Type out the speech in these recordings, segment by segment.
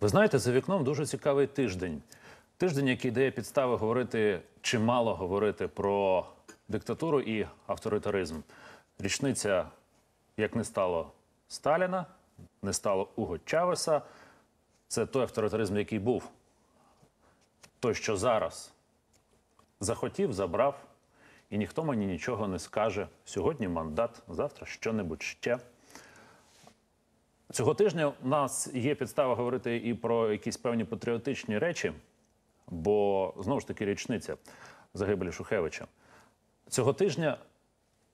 Ви знаєте, за вікном дуже цікавий тиждень. Тиждень, який дає підстави говорити чимало говорити про диктатуру і авторитаризм. Річниця, як не стало Сталіна, не стало Уго Чавеса. Це той авторитаризм, який був. Той, що зараз захотів, забрав, і ніхто мені нічого не скаже. Сьогодні мандат, завтра що-небудь ще. Цього тижня у нас є підстава говорити і про якісь певні патріотичні речі, бо знову ж таки річниця загибелі Шухевича. Цього тижня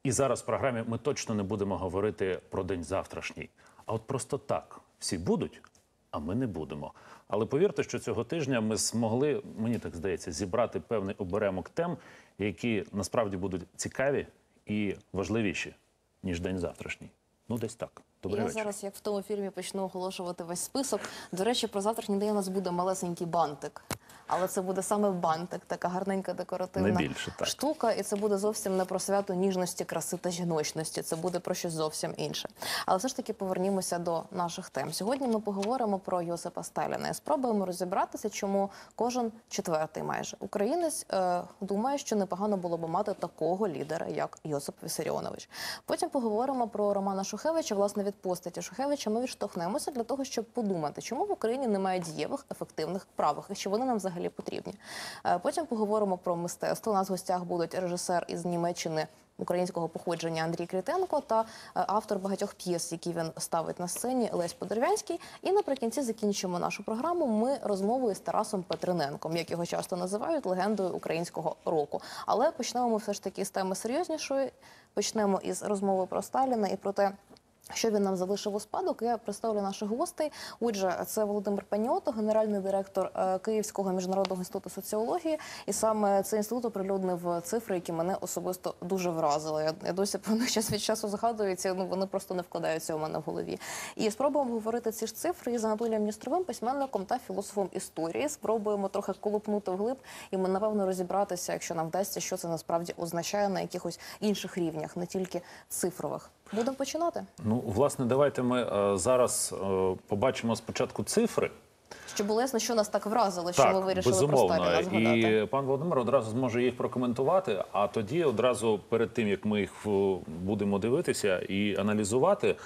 і зараз в програмі ми точно не будемо говорити про день завтрашній. А от просто так всі будуть, а ми не будемо. Але повірте, що цього тижня ми змогли, мені так здається, зібрати певний оберемок тем, які насправді будуть цікаві і важливіші, ніж день завтрашній. Ну, десь так. Добрий Я вечір. зараз, як в тому фільмі, почну оголошувати весь список. До речі, про завтрашній день у нас буде малесенький бантик. Але це буде саме бантик, така гарненька декоративна Не більше, так. штука, і це буде зовсім не про свято ніжності, краси та жіночності. Це буде про щось зовсім інше. Але все ж таки повернімося до наших тем. Сьогодні ми поговоримо про Йосипа Сталіна і спробуємо розібратися, чому кожен четвертий майже українець е, думає, що непогано було б мати такого лідера, як Йосип Вісаріонович. Потім поговоримо про Романа Шухевича. Власне, від постаті Шухевича ми відштовхнемося для того, щоб подумати, чому в Україні немає дієвих ефективних правих і що вони нам взагалі потрібні. Е, Потім поговоримо про мистецтво. У нас в гостях будуть режисер із Німеччини. Українського походження Андрій Критенко та е, автор багатьох п'єс, які він ставить на сцені Лесь Подервянський. І наприкінці закінчимо нашу програму. Ми розмовою з Тарасом Петриненком, як його часто називають легендою українського року. Але почнемо ми все ж таки з теми серйознішої. Почнемо із розмови про Сталіна і про те. Що він нам залишив у спадок? Я представлю наших гостей. Отже, це Володимир Паніото, генеральний директор е, Київського міжнародного інституту соціології, і саме цей інститут оприлюднив цифри, які мене особисто дуже вразили. Я, я досі про них час від часу згадуються. Ну вони просто не вкладаються у мене в голові. І спробуємо говорити ці ж цифри із Анатолієм Ністровим, письменником та філософом історії. Спробуємо трохи колупнути вглиб, і ми напевно розібратися, якщо нам вдасться, що це насправді означає на якихось інших рівнях, не тільки цифрових. Будемо починати. Ну, власне, давайте ми е, зараз е, побачимо спочатку цифри. Щоб було ясно, що нас так вразило, що ми вирішили про безумовно. Сталіна згадати. І пан Володимир одразу зможе їх прокоментувати. А тоді, одразу перед тим як ми їх е, будемо дивитися і аналізувати.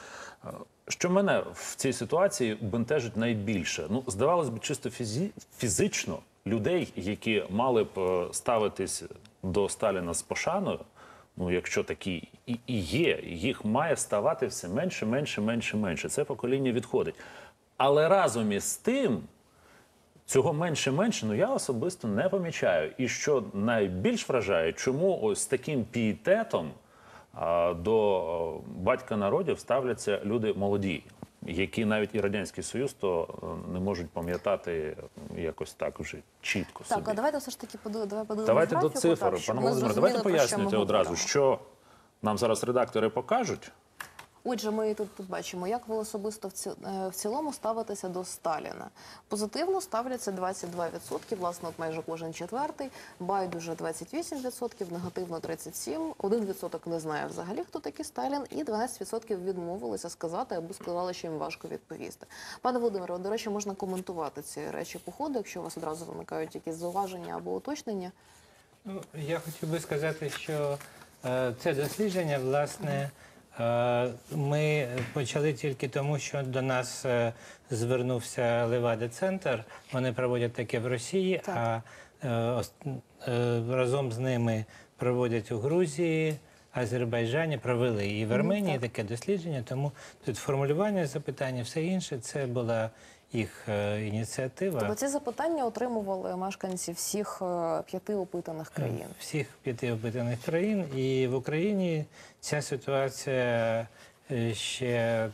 е, Що мене в цій ситуації бентежить найбільше? Ну, здавалось б, чисто фізі... фізично людей, які мали б е, ставитись до Сталіна з пошаною, ну якщо такі і, і є, їх має ставати все менше, менше, менше, менше. Це покоління відходить. Але разом із тим, цього менше менше, ну я особисто не помічаю. І що найбільш вражає, чому ось таким пієтетом а, до батька народів ставляться люди молоді, які навіть і радянський союз то е, не можуть пам'ятати якось так вже чітко Так, собі. а давайте все ж таки поду- давай подивимось Давайте до графіку, цифр, пане Володимир, Володимире, давайте пояснюйте одразу, що нам зараз редактори покажуть. Отже, ми тут, тут бачимо, як ви особисто в, ці, е, в цілому ставитеся до Сталіна. Позитивно ставляться 22%, власне, от майже кожен четвертий, байдуже 28%, негативно 37%, 1% не знає взагалі, хто такий Сталін, і 12% відмовилися сказати або сказали, що їм важко відповісти. Пане Володимире, до речі, можна коментувати ці речі по ходу, якщо у вас одразу виникають якісь зауваження або уточнення. Ну, я хотів би сказати, що е, це дослідження, власне, е, ми почали тільки тому, що до нас е, звернувся Левада-центр. Вони проводять таке в Росії, Так. а е, е, разом з ними проводять у Грузії. Азербайджані провели і в Арменії таке дослідження, тому тут формулювання запитання, все інше це була їх е, ініціатива. Тобто ці запитання отримували мешканці всіх е, п'яти опитаних країн. всіх п'яти опитаних країн, і в Україні ця ситуація е, ще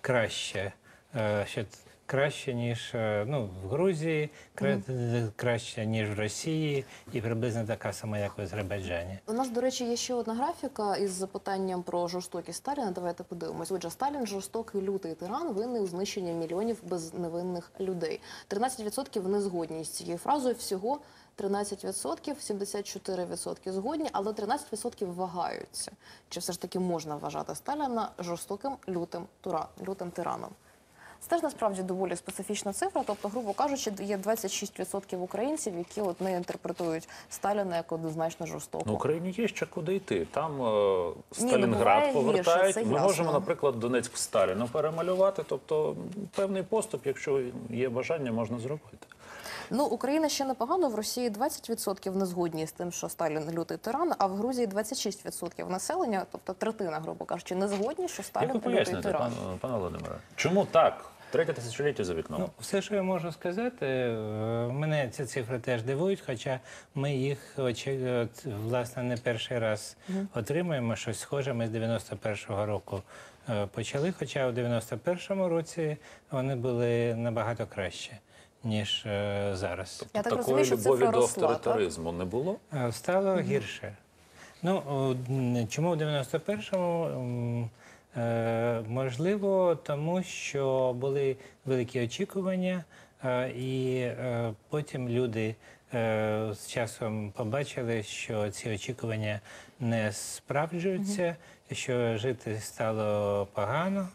краще, е, ще краще, ніж е, ну, в Грузії, кра- краще, ніж в Росії, і приблизно така сама, як в Азербайджані. У нас, до речі, є ще одна графіка із запитанням про жорстокість Сталіна. Давайте подивимось. Отже, Сталін жорстокий лютий тиран, винний у знищенні мільйонів безневинних людей. 13% не згодні з цією фразою. Всього 13%, 74% згодні, але 13% вагаються. Чи все ж таки можна вважати Сталіна жорстоким лютим тура, лютим тираном? Це теж насправді доволі специфічна цифра. Тобто, грубо кажучи, є 26% українців, які от не інтерпретують Сталіна як однозначно жорстоко. Ну, Україні є ще куди йти. Там е, буває Сталінград гірше, повертають. це Ми ясно. можемо, наприклад, Донецьк Сталіна перемалювати. Тобто певний поступ, якщо є бажання, можна зробити. Ну, Україна ще непогано. В Росії 20% не згодні з тим, що Сталін лютий тиран, а в Грузії 26% населення, тобто третина, грубо кажучи, не згодні, що Сталін Як ви лютий поясните, тиран. пан, пане Володимире? Чому так? Третє тисячоліття за вікном. Ну, все, що я можу сказати, е, мене ці цифри теж дивують, хоча ми їх от, власне не перший раз отримуємо. Щось схоже. Ми з 91-го року е, почали. Хоча у 91-му році вони були набагато краще, ніж е, зараз. Я так Такої розумію, що любові цифра до росла, авторитаризму не було. Е, Стало гірше. Ну, о, чому в 91-му? Е, Можливо, тому що були великі очікування, е, і е, потім люди з часом побачили, що ці очікування не справджуються, що жити стало погано.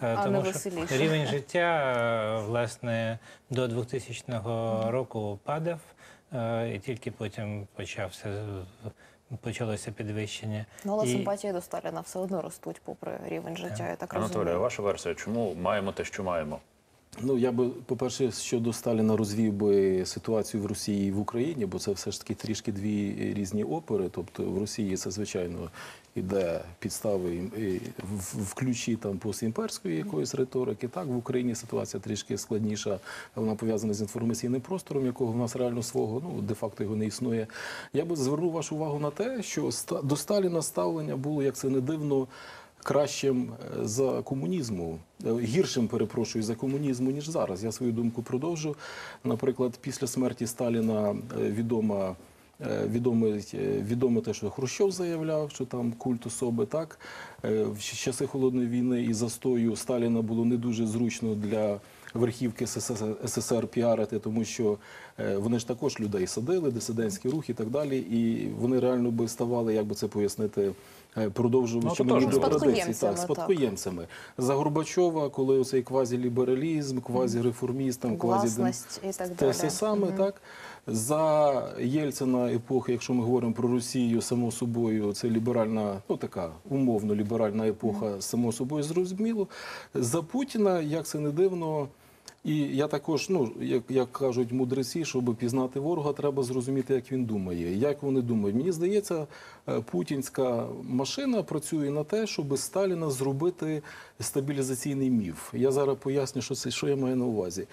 А Тому що рівень життя власне до 2000 року падав, і тільки потім почався почалося підвищення. Ну, але І- симпатії до Сталіна все одно ростуть попри рівень життя. Я так Анатолія, розумію. ваша версія, чому маємо те, що маємо? Ну я би, по-перше, щодо Сталіна розвів би ситуацію в Росії і в Україні, бо це все ж таки трішки дві різні опери. Тобто в Росії це звичайно іде підстави в, ключі там постімперської якоїсь риторики. Так в Україні ситуація трішки складніша. Вона пов'язана з інформаційним простором, якого в нас реально свого ну де-факто його не існує. Я би звернув вашу увагу на те, що до Сталіна ставлення було як це не дивно кращим е, за комунізму, е, гіршим, перепрошую, за комунізму, ніж зараз. Я свою думку продовжу. Наприклад, після смерті Сталіна е, відома. Відоме, е, відоме те, що Хрущов заявляв, що там культ особи так в часи холодної війни і застою Сталіна було не дуже зручно для верхівки СССР, піарити, тому що вони ж також людей садили, дисидентський рух і так далі. І вони реально би ставали, як би це пояснити, е, продовжувачами Ну, ніби традицій. Спадкоємцями, Так, так. За Горбачова, коли оцей квазілібералізм, квазіреформіст, там квазі Гласність і так те далі. все саме, так. За Єльцина епохи, якщо ми говоримо про Росію, само собою, це ліберальна, ну така умовно ліберальна епоха, само собою зрозуміло. За Путіна, як це не дивно, і я також, ну як, як кажуть мудреці, щоб пізнати ворога, треба зрозуміти, як він думає. Як вони думають. Мені здається, е, путінська машина працює на те, щоб Сталіна зробити стабілізаційний міф. Я зараз поясню, що це що я маю на увазі.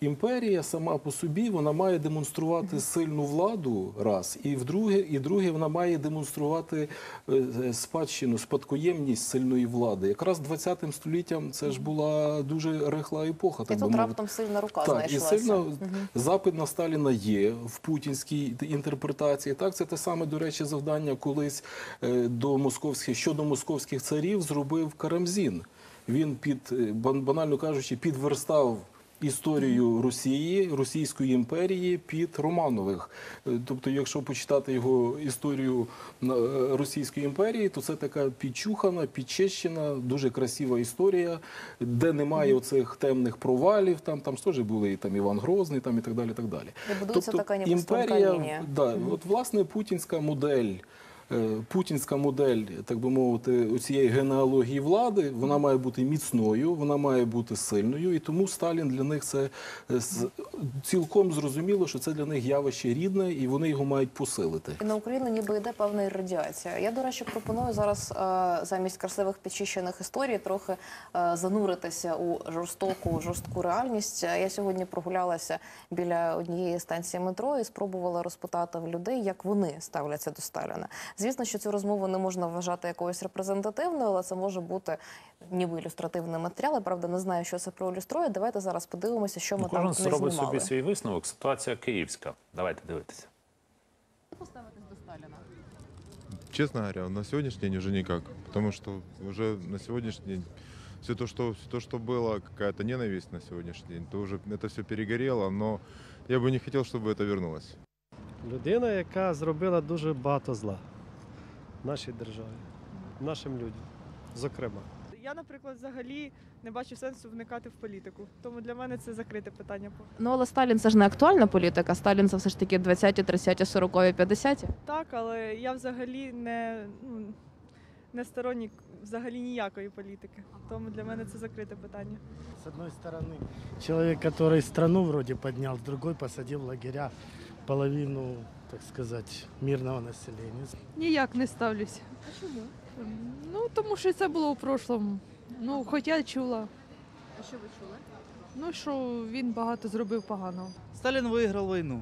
Імперія сама по собі вона має демонструвати сильну владу раз, і вдруге, і друге, вона має демонструвати е, е, спадщину, спадкоємність сильної влади. Якраз 20 століттям це ж була дуже рихла епоха. І Так би тут раптом сильна рука Так, і сильно запит на Сталіна є в путінській інтерпретації. Так, це те саме, до речі, завдання колись е, до московських щодо московських царів зробив Карамзін. Він під бан- банально кажучи, підверстав. Історію Росії, Російської імперії під Романових. Е, Тобто, якщо почитати його історію е, Російської імперії, то це така підчухана, підчищена, дуже красива історія, де немає оцих темних провалів. Там там теж були і там Іван Грозний, там і так далі. так далі. Будується така ніби струнка лінія. да, от власне путінська модель. Е, Путінська модель, так би мовити, цієї генеалогії влади, вона має бути міцною, вона має бути сильною, і тому Сталін для них це е, цілком зрозуміло, що це для них явище рідне, і вони його мають посилити. На Україну ніби йде певна радіація. Я, до речі, пропоную зараз е, замість красивих підчищених історій трохи зануритися у жорстоку, жорстку реальність. Я сьогодні прогулялася біля однієї станції метро і спробувала розпитати в людей, як вони ставляться до Сталіна. Звісно, що цю розмову не можна вважати якоюсь репрезентативною, але це може бути ніби ілюстративний матеріал. Я правда не знаю, що це проілюструє. Давайте зараз подивимося, що ми Ну, там кожен не зробить знімали. собі свій висновок. Ситуація київська. Давайте дивитися. Поставитись до Сталіна. Честно говоря, на сегодняшний день уже никак. Потому что уже на сегодняшний день все то, что, все то, что было, какая-то ненависть на сегодняшний день, то уже это все перегорело, но я бы не хотел, чтобы это вернулось. Людина, яка зробила дуже багато зла нашій державі, нашим людям, зокрема. Я, наприклад, взагалі не бачу сенсу вникати в політику. Тому для мене це закрите питання. Ну але Сталін це ж не актуальна політика. Сталін це все ж таки 20-ті, 30-ті, 40-ві, 50-ті. Так, але я взагалі не, ну, не сторонник взагалі ніякої політики. Тому для мене це закрите питання. С одной стороны, человек, который страну вроде поднял, с другой посадил в лагеря половину, так сказать, мирного населения. Ніяк не ставлюсь. А чому? Ну, тому що це було у прошлому. Ну, хоч я чула. А що ви чули? Ну, що він багато зробив поганого. Сталин выиграл войну.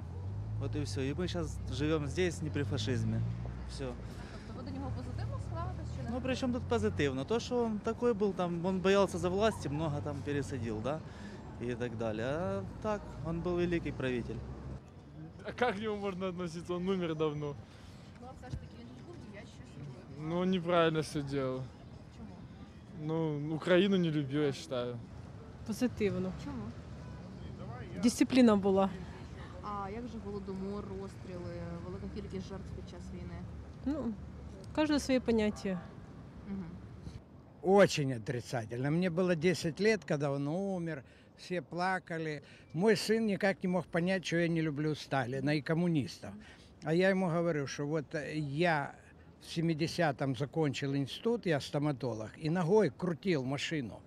Вот и все. И мы сейчас живем здесь, не при фашизме. Все. Тобто ви до нього позитивно ставитесь чи Ну, причем тут позитивно. То, что он такой был, там, он боялся за власти, много там пересадил, да, и так далее. А так, он был великий правитель. А как к нему можно относиться? Он умер давно. Ну, все ж таки він ж був діяч Ну, он неправильно все делал. Чому? Ну, Украину не любил, я считаю. Позитивно. Чому? Дисципліна була. А як же голодомор, розстріли, велика кількість жертв під час війни? Ну, кожне своє поняття. Угу. Очень отрицательно. Мне было 10 лет, когда он умер, все плакали. Мой сын никак не мог понять, что я не люблю Сталина и коммунистов. А я ему говорю, что вот э, я в 70-м закончил институт, я стоматолог, и ногой крутил машину.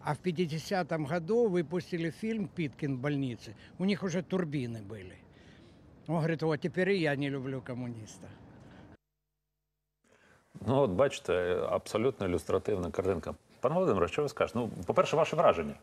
А в 50-м году выпустили фильм «Питкин в больнице». У них уже турбины были. Он говорит, вот теперь и я не люблю коммунистов. Ну, от бачите, абсолютно ілюстративна картинка. Пане Володимире, що ви скажете? Ну, по-перше, ваше враження.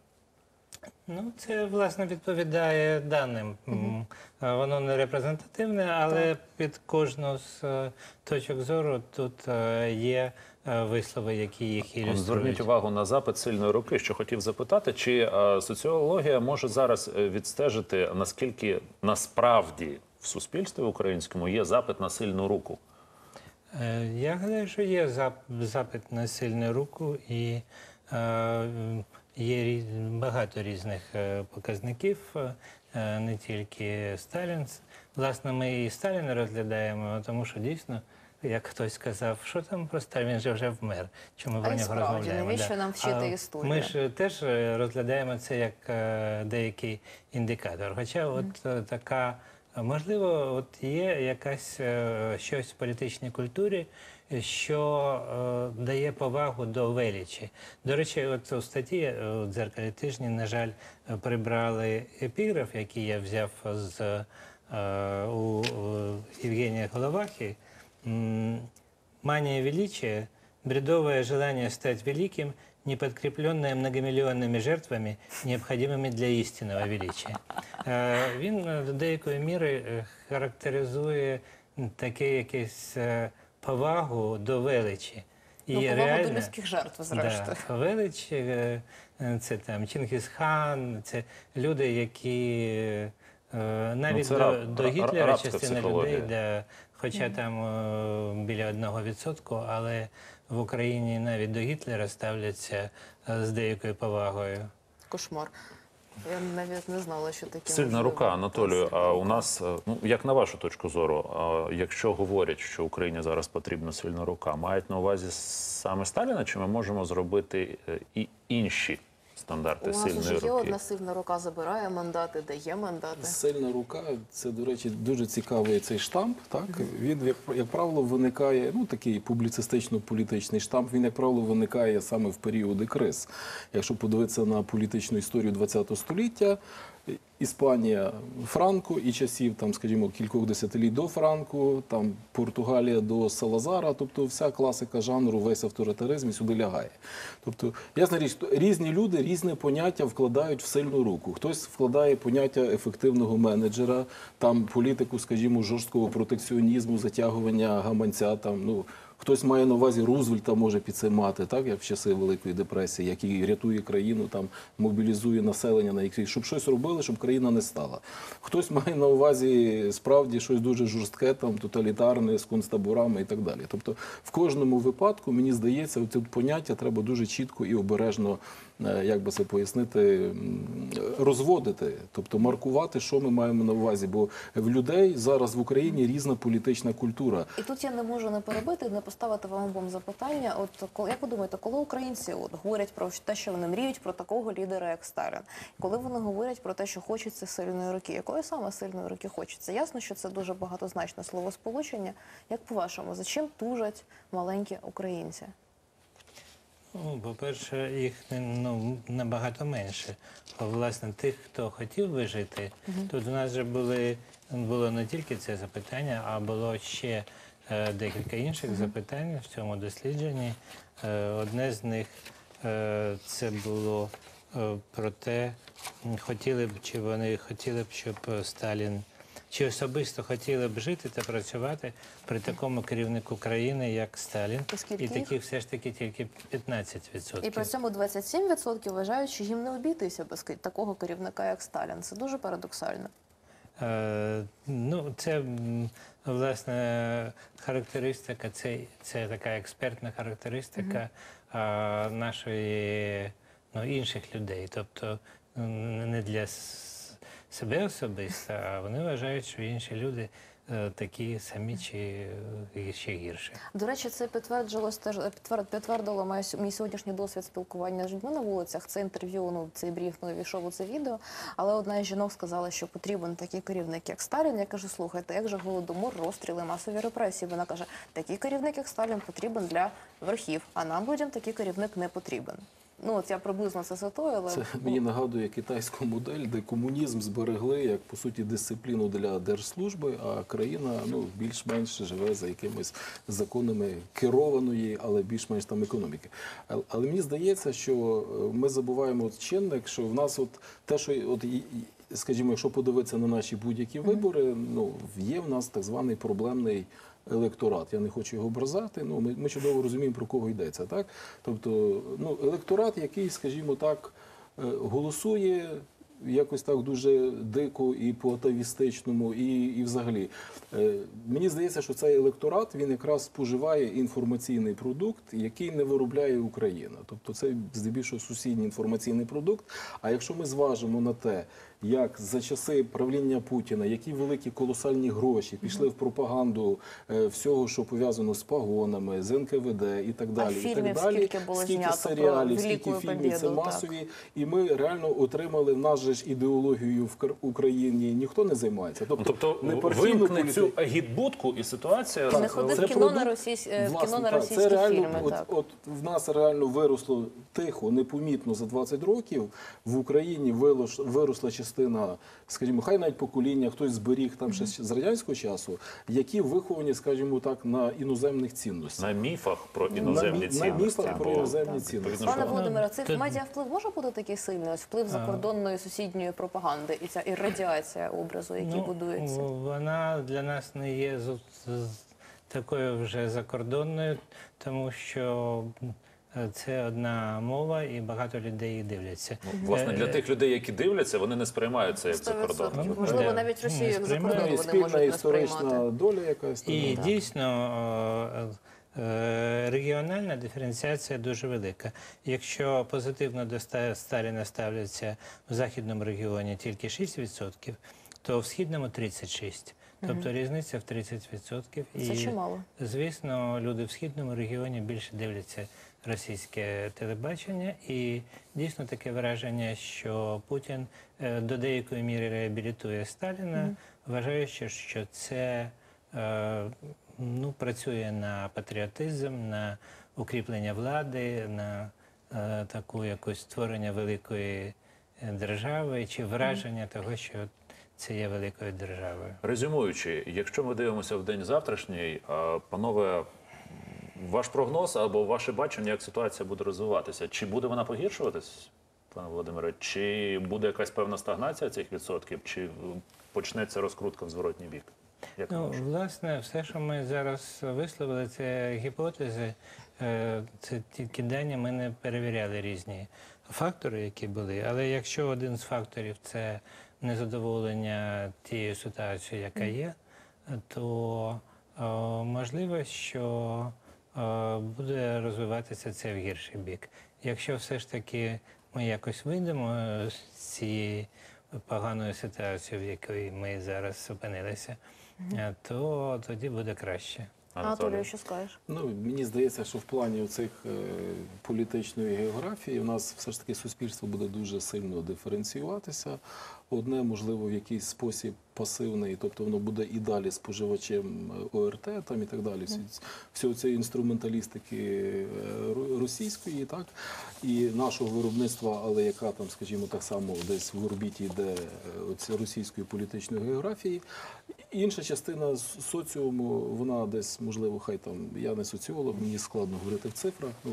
Ну, це власне відповідає даним. Е, Воно не репрезентативне, але під кожну з е, точок зору тут е, є вислови, які їх ілюструють. Зверніть увагу на запит сильної руки, що хотів запитати, чи соціологія може зараз відстежити, наскільки насправді в суспільстві українському є запит на сильну руку? Я гадаю, що є запит на сильну руку і є багато різних е, показників, е, не тільки Сталін. Власне, ми і Сталіна розглядаємо, тому що дійсно, як хтось сказав, що там про Сталін, він же вже вмер. Чому про нього розмовляємо? навіщо нам вчити історію? Ми ж теж е, розглядаємо це як е, деякий індикатор. Хоча от е, така, е, можливо, от є якась е, щось в політичній культурі, е, що е, дає повагу до величі. До речі, от у статті е, у дзеркалі тижні, на жаль, е, прибрали епіграф, який я взяв з е, у, Євгенія Головахи. М, Мания величия – бредовое желание стать великим, не подкрепленное многомиллионными жертвами, необходимыми для істинного величия. Е, Він е, до деякої міри е, характеризує таке якесь е, повагу до величі. І Ну, повагу до людських жертв, зрештою. Да, велич е, е, це там Чингісхан, це люди, які е, навіть Ну, до, раб- до Гітлера частина психологія. людей, да, хоча там е, біля одного відсотку, але в Україні навіть до Гітлера ставляться з деякою повагою. Кошмар. Я навіть не знала, що таке Сильна рука, Анатолію. А у нас, е, ну як на вашу точку зору, а, якщо говорять, що Україні зараз потрібна сильна рука, мають на увазі саме Сталіна, чи ми можемо зробити е, і інші стандарти У нас вже є одна сильна рука, забирає мандати, дає мандати. Сильна рука це, до речі, дуже цікавий цей штамп. Так він як, як правило виникає. Ну такий публіцистично-політичний штамп. Він як правило виникає саме в періоди криз. Якщо подивитися на політичну історію ХХ століття. Іспанія Франко і часів, там, скажімо, кількох десятиліть до Франко, там Португалія до Салазара, тобто вся класика жанру, весь авторитаризм сюди лягає. Тобто, ясна річ, різні люди різне поняття вкладають в сильну руку. Хтось вкладає поняття ефективного менеджера, там політику, скажімо, жорсткого протекціонізму, затягування гаманця. Там ну хтось має на увазі Рузвельта, може під це мати, так як в часи Великої депресії, який рятує країну, там мобілізує населення на який, щоб щось робили, щоб країна не стала. Хтось має на увазі справді щось дуже жорстке, там тоталітарне з концтаборами і так далі. Тобто, в кожному випадку мені здається, оце поняття треба дуже чітко і обережно, як би це пояснити, розводити, тобто маркувати, що ми маємо на увазі. Бо в людей зараз в Україні різна політична культура. І тут я не можу не перебити, не поставити вам обом запитання. От як ви думаєте, коли українці от говорять про те, що вони мріють про такого лідера, як Сталін, коли вони говорять про те, що хочеться сильної руки, якої саме сильної руки хочеться? Ясно, що це дуже багатозначне словосполучення. Як по-вашому, за чим тужать маленькі українці? Ну, по-перше, їх ну, набагато менше. А, власне, тих, хто хотів би жити, тут у нас же були, було не тільки це запитання, а було ще е, декілька інших запитань в цьому дослідженні. Е, одне з них е, це було е, про те, хотіли б, чи вони хотіли б, щоб е, Сталін. Чи особисто хотіли б жити та працювати при такому керівнику країни, як Сталін? І скільки І таких все ж таки тільки 15%. І при цьому 27% вважають, що їм не обійтися без такого керівника, як Сталін. Це дуже парадоксально. Е, ну, це власне характеристика, це, це така експертна характеристика а, нашої ну, інших людей. Тобто не для себе особисто, а вони вважають, що інші люди е, такі самі чи е, ще гірші. До речі, це підтвердилось теж підтвер- підтвердило моє мій сьогоднішній досвід спілкування з людьми на вулицях. Це інтерв'ю, ну цей бриф ну, війшов у це відео. Але одна із жінок сказала, що потрібен такий керівник, як Сталін. Я кажу, слухайте, як же голодомор, розстріли, масові репресії. Вона каже, такий керівник, як Сталін, потрібен для верхів, а нам людям такий керівник не потрібен. Ну от я приблизно це цитую, але Це мені нагадує китайську модель, де комунізм зберегли як по суті дисципліну для держслужби, а країна ну більш-менш живе за якимись законами керованої, але більш-менш там економіки. Але, але мені здається, що е, ми забуваємо чинник, що в нас от те, що от скажімо, якщо подивитися на наші будь-які вибори, ну є в нас так званий проблемний. Електорат, я не хочу його образати. Ну ми, ми чудово розуміємо про кого йдеться, так тобто, ну електорат, який, скажімо так, е, голосує якось так дуже дико і по атавістичному, і, і взагалі. Е, Мені здається, що цей електорат він якраз споживає інформаційний продукт, який не виробляє Україна. Тобто це здебільшого сусідній інформаційний продукт. А якщо ми зважимо на те, як за часи правління Путіна, які великі колосальні гроші пішли в пропаганду е, всього, що пов'язано з погонами, з НКВД і так далі. і фільмів так далі. скільки було скільки знято про серіалів, скільки фільмів, це так. масові. І ми реально отримали в нас же ж ідеологію в Україні. Ніхто не займається. Ну, Тобто, тобто не вимкне цю агітбудку і ситуація І не ходить це в кіно на російсь- е, Власне, кіно на так, російські це реально, фільми. От, так. от в нас реально виросло тихо, непомітно за 20 років. В Україні вилош- виросла частина, скажімо, хай навіть покоління, хтось зберіг там ще з радянського часу, які виховані, скажімо так, на іноземних цінностях. на міфах про іноземні мі- на цінності. міфах про іноземні так, цінності. Пане Володимире, цей Тут- медіавплив може бути такий сильний? Ось вплив закордонної сусідньої пропаганди і ця іррадіація образу, який Ну, будується. Вона для нас не є такою вже закордонною, тому що це одна мова і багато людей її дивляться. Ну, Власне, для Е, тих людей, які дивляться, вони не сприймають це як за кордон. Можливо, навіть Росію як за кордон вони спільна можуть не історична сприймати. доля якась. І Так. дійсно е, е, регіональна диференціація дуже велика. Якщо позитивно до Ста- Сталіна ставляться в західному регіоні тільки 6%, то в східному 36%. Тобто різниця в 30%. Це чимало. Звісно, люди в східному регіоні більше дивляться російське телебачення, і дійсно таке враження, що Путін е, до деякої міри реабілітує Сталіна, вважаючи, що це е, ну, працює на патріотизм, на укріплення влади, на е, таку якусь створення великої держави чи враження того, що це є великою державою. Резюмуючи, якщо ми дивимося в день завтрашній, панове, ваш прогноз або ваше бачення, як ситуація буде розвиватися? Чи буде вона погіршуватись, пане Володимире? Чи буде якась певна стагнація цих відсотків, чи е, почнеться розкрутка в зворотній бік? Як Ну, власне, все, що ми зараз висловили, це гіпотези, е, це тільки дані, ми не перевіряли різні фактори, які були. Але якщо один з факторів це незадоволення тією ситуацією, яка є, то е, можливо, що буде розвиватися це в гірший бік. Якщо все ж таки ми якось вийдемо е, з цієї поганої ситуації, в якій ми зараз опинилися, е, то тоді буде краще. Анатолію, що скажеш? Ну, мені здається, що в плані цих політичної географії у нас все ж таки суспільство буде дуже сильно диференціюватися. Одне, можливо, в якийсь спосіб пасивний, тобто воно буде і далі споживачем е, ОРТ там і так далі. Всі, всього цієї інструменталістики е, російської, так і нашого виробництва, але яка там, скажімо, так само десь в орбіті йде е, російської політичної географії. Інша частина соціуму, вона десь, можливо, хай там я не соціолог, мені складно говорити в цифрах. Ну,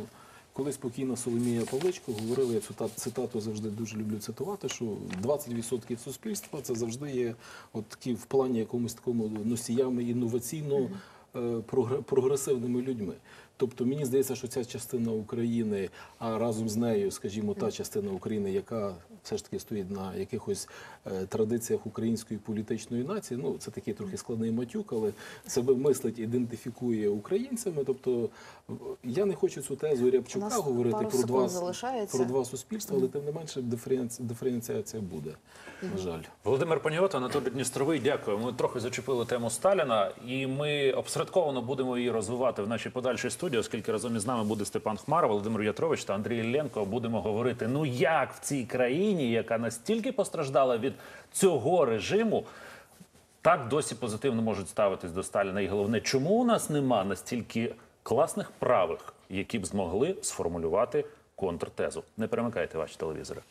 колись спокійно Соломія Павличко говорила, я цю та- цитату завжди дуже люблю цитувати, що 20% суспільства це завжди є от такі в плані якомусь такому носіями інноваційно е, прогресивними людьми. Тобто мені здається, що ця частина України, а разом з нею, скажімо, та частина України, яка все ж таки стоїть на якихось е, традиціях української політичної нації, ну це такий трохи складний матюк, але себе мислить, ідентифікує українцями. Тобто я не хочу цю тезу Рябчука нас говорити про два, залишається. про два суспільства, але тим не менше диференці- диференціація буде. На жаль. Володимир Паніот, Анатолій Дністровий, дякую. Ми трохи зачепили тему Сталіна, і ми обсередковано будемо її розвивати в нашій подальшій студії, оскільки разом із нами буде Степан Хмара, Володимир Ятрович та Андрій Ілленко. Будемо говорити: ну як в цій країні, яка настільки постраждала від цього режиму, так досі позитивно можуть ставитись до Сталіна. І головне, чому у нас нема настільки класних правих, які б змогли сформулювати контртезу? Не перемикайте ваші телевізори.